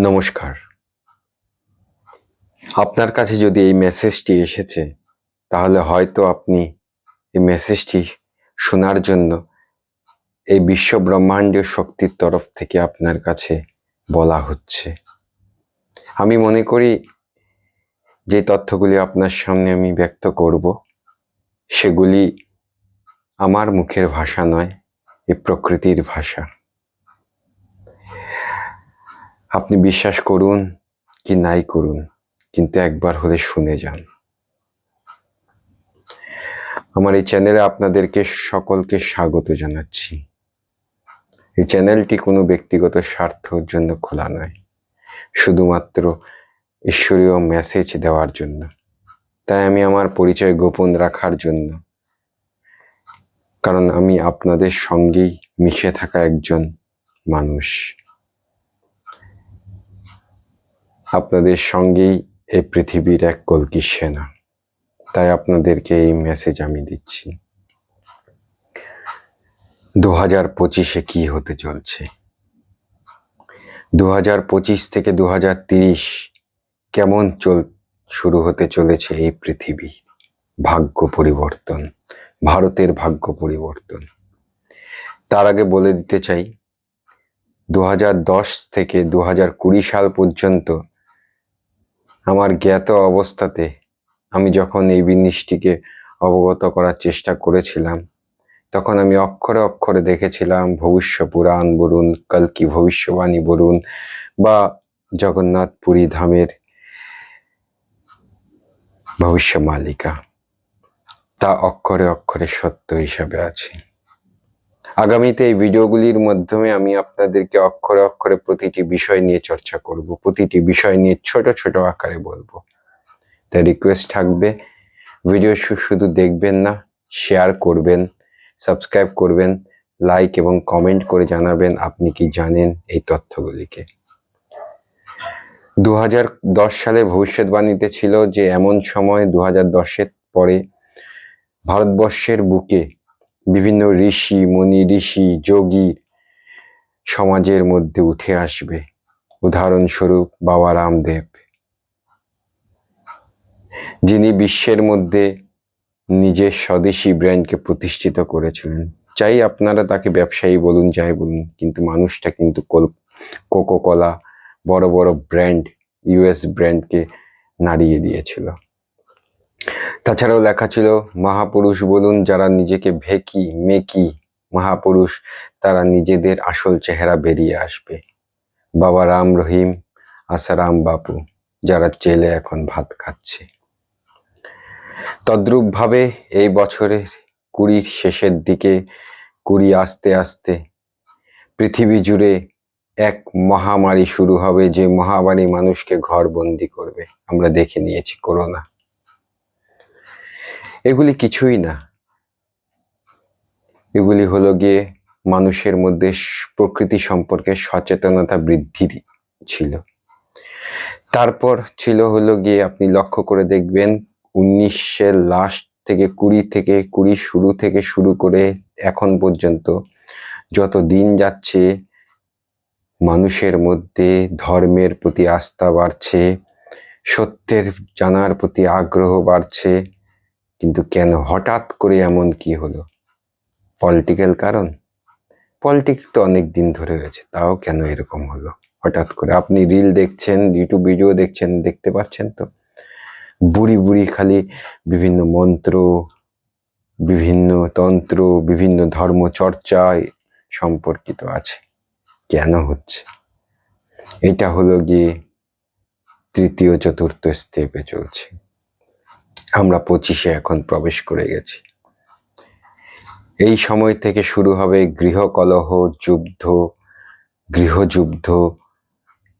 নমস্কার। আপনার কাছে যদি এই মেসেজটি এসেছে, তাহলে হয়তো আপনি এই মেসেজটি শোনার জন্য এই বিশ্ব ব্রহ্মাণ্ডীয় শক্তির তরফ থেকে আপনার কাছে বলা হচ্ছে। আমি মনে করি যে তথ্যগুলি আপনার সামনে আমি ব্যক্ত করব, সেগুলি আমার মুখের ভাষা নয়, এ প্রকৃতির ভাষা। আপনি বিশ্বাস করুন কি নাই করুন, কিন্তু একবার হলে শুনে যান। আমার এই চ্যানেলে আপনাদেরকে সকলকে স্বাগত জানাচ্ছি। এই চ্যানেলটি কোনো ব্যক্তিগত স্বার্থর জন্য খোলা নয়, শুধুমাত্র ঈশ্বরীয় মেসেজ দেওয়ার জন্য। তাই আমি আমার পরিচয় গোপন রাখার জন্য, কারণ আমি আপনাদের সঙ্গেই মিশে থাকা একজন মানুষ। আপনাদের সঙ্গেই এই পৃথিবীর এক কলকি সেনা। তাই আপনাদেরকে এই মেসেজ আমি দিচ্ছি। দু হাজার পঁচিশে কি হতে চলছে? দু হাজার পঁচিশ থেকে দু হাজার তিরিশ কেমন চল, শুরু হতে চলেছে এই পৃথিবী? ভাগ্য পরিবর্তন, ভারতের ভাগ্য পরিবর্তন। তার আগে বলে দিতে চাই দু থেকে দু সাল পর্যন্ত আমার জ্ঞাত অবস্থাতে আমি যখন এই জিনিসটিকে অবগত করার চেষ্টা করেছিলাম, তখন আমি অক্ষরে অক্ষরে দেখেছিলাম ভবিষ্য পুরাণ বলুন, কলকি ভবিষ্যবাণী বলুন বা জগন্নাথ পুরী ধামের ভবিষ্য মালিকা তা অক্ষরে অক্ষরে সত্য হিসাবে আছে। আগামীতে এই ভিডিওগুলির মাধ্যমে আমি আপনাদেরকে অক্ষরে অক্ষরে প্রতিটি বিষয় নিয়ে চর্চা করব, প্রতিটি বিষয় নিয়ে ছোট ছোট আকারে বলব। তাই রিকোয়েস্ট থাকবে, ভিডিও শুধু দেখবেন না শেয়ার করবেন সাবস্ক্রাইব করবেন লাইক এবং কমেন্ট করে জানাবেন আপনি কি জানেন এই তথ্যগুলিকে। দু হাজার দশ সালে ভবিষ্যৎবাণীতে ছিল যে, এমন সময় দু হাজার দশের পরে ভারতবর্ষের বুকে বিভিন্ন ঋষি, মুনি, ঋষি, যোগী সমাজের মধ্যে উঠে আসবে। উদাহরণস্বরূপ বাবা রামদেব, যিনি বিশ্বের মধ্যে নিজের স্বদেশী ব্র্যান্ডকে প্রতিষ্ঠিত করেছিলেন। চাই আপনারা তাকে ব্যবসায়ী বলুন, যাই বলুন, কিন্তু মানুষটা কিন্তু কোকো কলা বড় বড় ব্র্যান্ড ইউএস ব্র্যান্ডকে নাড়িয়ে দিয়েছিল। তাছাড়াও লেখা ছিল, মহাপুরুষ বলুন যারা নিজেকে ভেকি, মেকি, মহাপুরুষ তারা নিজেদের আসল চেহারা বেরিয়ে আসবে। বাবা রাম রহিম আসারাম বাপু, যারা জেলে এখন ভাত খাচ্ছে। তদ্রূপভাবে এই বছরের কুড়ির শেষের দিকে, কুড়ি আস্তে আস্তে পৃথিবী জুড়ে এক মহামারী শুরু হবে যে মহামারী মানুষকে ঘরবন্দি করবে। আমরা দেখে নিয়েছি করোনা। এগুলি কিছুই না। এগুলি হলো গিয়ে মানুষের মধ্যে প্রকৃতি সম্পর্কে সচেতনতা বৃদ্ধির ছিল। তারপর ছিল হলো গিয়ে আপনি লক্ষ্য করে দেখবেন উনিশের লাস্ট থেকে কুড়ি থেকে কুড়ি শুরু থেকে শুরু করে এখন পর্যন্ত যত দিন যাচ্ছে, মানুষের মধ্যে ধর্মের প্রতি আস্থা বাড়ছে, সত্যের জানার প্রতি আগ্রহ বাড়ছে কিন্তু কেন হঠাৎ করে এমন কি হলো? পলিটিক্যাল কারণ? পলিটিক্স তো অনেক দিন ধরে হয়েছে, তাও কেন এরকম হলো? হঠাৎ করে আপনি রিল দেখছেন, ইউটিউব ভিডিও দেখছেন, দেখতে পাচ্ছেন তো? বুড়ি বুড়ি খালি বিভিন্ন মন্ত্র, বিভিন্ন তন্ত্র, বিভিন্ন ধর্ম চর্চায় সম্পর্কিত আছে। কেন হচ্ছে? এটা হলো গিয়ে তৃতীয় চতুর্থ স্টেপে চলছে। আমরা পঁচিশে এখন প্রবেশ করে গেছি। এই সময় থেকে শুরু হবে গৃহকলহ, যুদ্ধ, গৃহযুদ্ধ,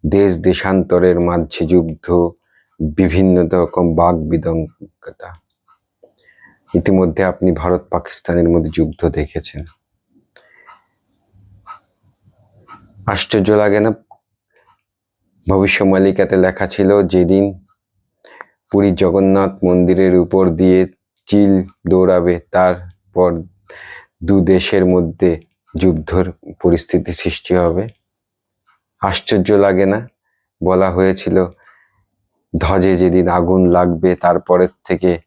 দেশ দেশান্তরের মাঝে যুদ্ধ, বিভিন্ন রকম বাক বিদঙ্গতা। ইতিমধ্যে আপনি ভারত পাকিস্তানের মধ্যে যুদ্ধ দেখেছেন। আশ্চর্য লাগে না? ভবিষ্য মালিকাতে লেখা ছিল, যেদিন পুরী জগন্নাথ মন্দিরের উপর দিয়ে চিল দৌড়াবে, তারপর দু দেশের মধ্যে যুদ্ধর পরিস্থিতি সৃষ্টি হবে। আশ্চর্য লাগে না? বলা হয়েছিল, ধ্বজে যেদিন আগুন লাগবে, তারপরের থেকে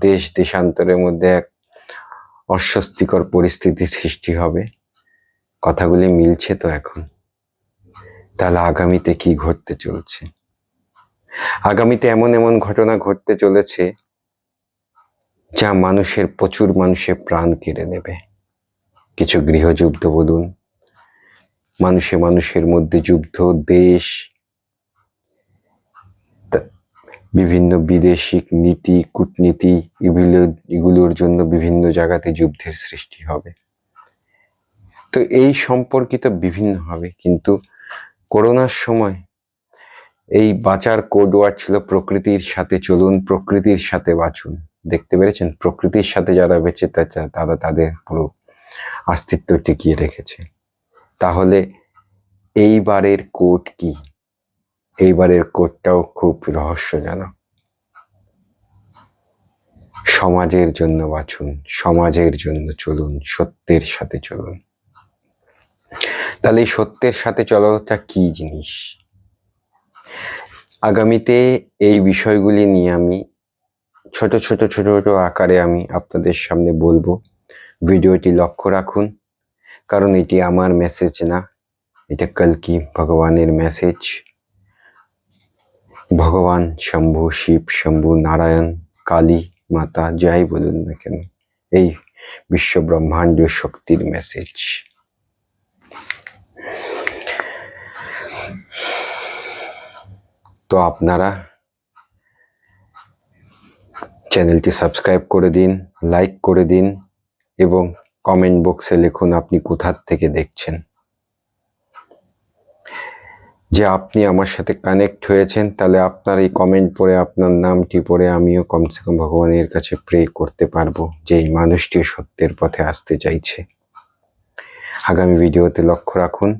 দেশ দেশান্তরের মধ্যে এক অস্বস্তিকর পরিস্থিতি সৃষ্টি হবে। কথাগুলি মিলছে তো এখন। তাহলে আগামীতে কি ঘটতে চলছে? আগামীতে এমন এমন ঘটনা ঘটতে চলেছে যা মানুষের প্রচুর মানুষের প্রাণ কেড়ে নেবে। কিছু গৃহযুদ্ধ বলুন, মানুষে মানুষের মধ্যে যুদ্ধ, দেশ বিভিন্ন বিদেশিক নীতি, কূটনীতি, এগুলো, এগুলোর জন্য বিভিন্ন জায়গাতে যুদ্ধের সৃষ্টি হবে। তো এই সম্পর্কিত বিভিন্ন হবে, কিন্তু করোনার সময় এই বাঁচার কোড ওয়ার্ড ছিল প্রকৃতির সাথে চলুন, প্রকৃতির সাথে বাঁচুন। দেখতে পেরেছেন? প্রকৃতির সাথে যারা বেঁচে তারা তাদের পুরো অস্তিত্ব টিকিয়ে রেখেছে। তাহলে এইবারের কোড কি? এইবারের কোডটাও খুব রহস্যজনক। সমাজের জন্য বাঁচুন, সমাজের জন্য চলুন, সত্যের সাথে চলুন। তাহলে সত্যের সাথে চলাটা কি জিনিস? আগামীতে এই বিষয়গুলি নিয়ে আমি ছোট ছোট ছোট ছোট আকারে আমি আপনাদের সামনে বলব। ভিডিওটি লক্ষ্য রাখুন, কারণ এটি আমার মেসেজ না, এটা কলকি ভগবানের মেসেজ ভগবান, শম্ভু, শিব, শম্ভু, নারায়ণ, কালী, মাতা, যাই বলুন না কেন, এই বিশ্ব ব্রহ্মাণ্ড শক্তির মেসেজ তো আপনারা চ্যানেলটি সাবস্ক্রাইব করে দিন, লাইক করে দিন এবং কমেন্ট বক্সে লিখুন আপনি কোথার থেকে দেখছেন। যে আপনি আমার সাথে কানেক্ট হয়েছেন, তাহলে আপনার এই কমেন্ট পড়ে, আপনার নামটি পড়ে আমিও কমসে কম ভগবানের কাছে প্রে করতে পারব যে এই মানুষটি সত্যের পথে আসতে চাইছে। আগামী ভিডিওতে লক্ষ্য রাখুন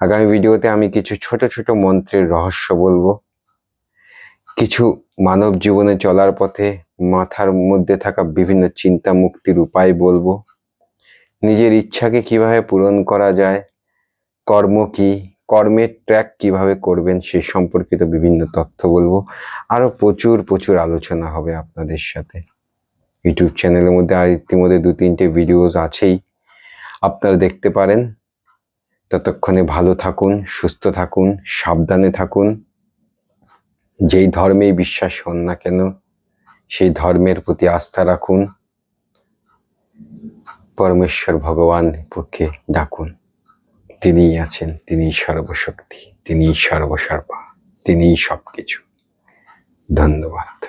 আগামী ভিডিওতে আমি কিছু ছোট ছোট মন্ত্রের রহস্য বলব। কিছু মানব জীবনে চলার পথে মাথার মধ্যে থাকা বিভিন্ন চিন্তা মুক্তির উপায় বলব। নিজের ইচ্ছাকে কীভাবে পূরণ করা যায়, কর্ম কি, কর্মের ট্র্যাক কীভাবে করবেন সেই সম্পর্কিত বিভিন্ন তথ্য বলব। আরও প্রচুর প্রচুর আলোচনা হবে আপনাদের সাথে। ইউটিউব চ্যানেলের মধ্যে ইতিমধ্যে দু তিনটে ভিডিওস আছেই। আপনারা দেখতে পারেন। ততক্ষণে ভালো থাকুন, সুস্থ থাকুন, সাবধানে থাকুন। যেই ধর্মেই বিশ্বাস হন না কেন, সেই ধর্মের প্রতি আস্থা রাখুন। পরমেশ্বর ভগবান পক্ষে ডাকুন। তিনিই আছেন, তিনিই সর্বশক্তি, তিনিই সর্বসর্বা, তিনিই সব কিছু ধন্যবাদ।